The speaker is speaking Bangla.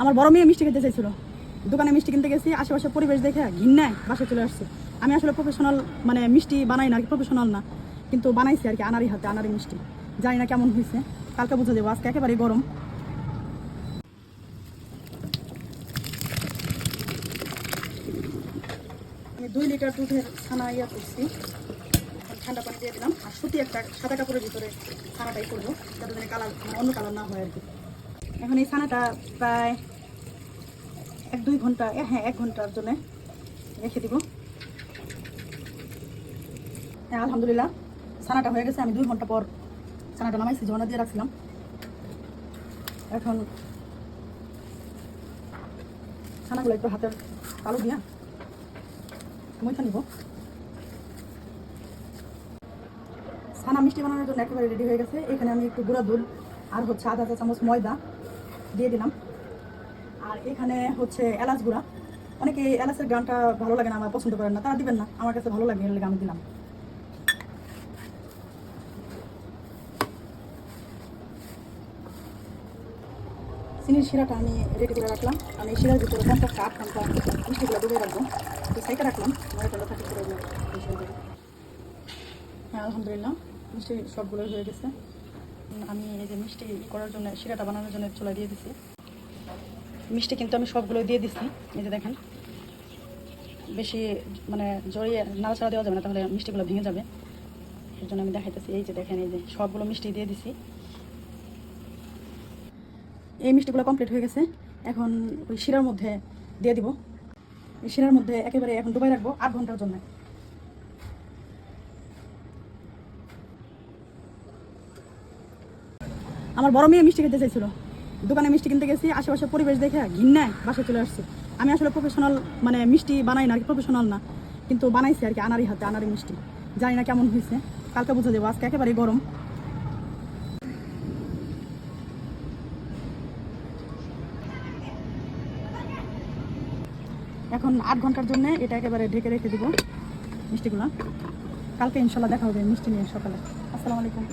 আমার বড় মেয়ে মিষ্টি খেতে চাইছিল। দোকানে মিষ্টি কিনতে গেছি, আশেপাশে পরিবেশ দেখে ঘিন্নায় বাসায় চলে আসছে। আমি আসলে প্রফেশনাল মানে মিষ্টি বানাই না প্রফেশনাল না। কিন্তু বানাইছি আর কি আনারি হাতে আনারি মিষ্টি। জানি না কেমন হয়েছে, কালকে বুঝে দেবো আজকে একেবারে গরম। আমি দুই লিটার দুধের ছানা ইয়া করছি। ঠান্ডা পানি দিয়ে দিলাম। আর সুতি একটা সাদা কাপড়ের ভিতরে ছানাটাই করব, যাতে কালার মানে অন্য কালার না হয় আর কি। এখন এই ছানাটা প্রায় এক দুই ঘণ্টা হ্যাঁ এক ঘণ্টার জন্য রেখে দিব। হ্যাঁ আলহামদুলিল্লাহ, ছানাটা হয়ে গেছে। আমি দুই ঘণ্টা পর ছানাটা নামাইছি জনা দিয়ে রাখছিলাম। এখন ছানাগুলো একটু হাতের আলু দিয়া মইথা নিব। ছানা মিষ্টি বানানোর জন্য একেবারে রেডি হয়ে গেছে। এখানে আমি একটু গুঁড়া দুধ আর হচ্ছে আধা চা চামচ ময়দা দিয়ে দিলাম। আর এখানে হচ্ছে এলাচ গুঁড়া। অনেকে এলাচের গানটা ভালো লাগে না, আমার পছন্দ করেন না, তারা দিবেন না। আমার কাছে ভালো লাগে এর আমি দিলাম। চিনির শিরাটা আমি রেডি করে রাখলাম। আমি শিরার ভিতরে পঞ্চাশটা আট ঘণ্টা মিষ্টিগুলো ডুবে রাখব। তো সাইকে রাখলাম নয়টা থাকি করে। হ্যাঁ আলহামদুলিল্লাহ, মিষ্টি সবগুলো হয়ে গেছে। এই যে মিষ্টি ই করার জন্য, শিরাটা বানানোর জন্য চুলা দিয়ে দিছি। মিষ্টি কিন্তু আমি সবগুলো দিয়ে দিছি, এই যে দেখেন। বেশি মানে জড়িয়ে নাড়াচাড়া দেওয়া যাবে না, তাহলে মিষ্টিগুলো ভেঙে যাবে। এর জন্য আমি দেখাইতেছি, এই যে দেখেন, এই যে সবগুলো মিষ্টি দিয়ে দিছি। এই মিষ্টিগুলো কমপ্লিট হয়ে গেছে। এখন ওই শিরার মধ্যে দিয়ে দিব। এই শিরার মধ্যে একেবারে এখন ডুবাই রাখব আট ঘণ্টার জন্য। আমার বড় মেয়ে মিষ্টি খেতে চাইছিল। দোকানে মিষ্টি কিনতে গেছি, আশেপাশে পরিবেশ দেখে ঘিন্নায় বাসায় চলে আসছে। আমি আসলে প্রফেশনাল মানে মিষ্টি বানাই না প্রফেশনাল না। কিন্তু বানাইছি আর কি আনারি হাতে আনারি মিষ্টি। জানি না কেমন হয়েছে, কালকে বুঝে দেবো আজকে একেবারে গরম। এখন আট ঘণ্টার জন্য এটা একেবারে ঢেকে রেখে দিব মিষ্টিগুলো। কালকে ইনশাল্লাহ দেখা হবে মিষ্টি নিয়ে সকালে। আসসালামু আলাইকুম।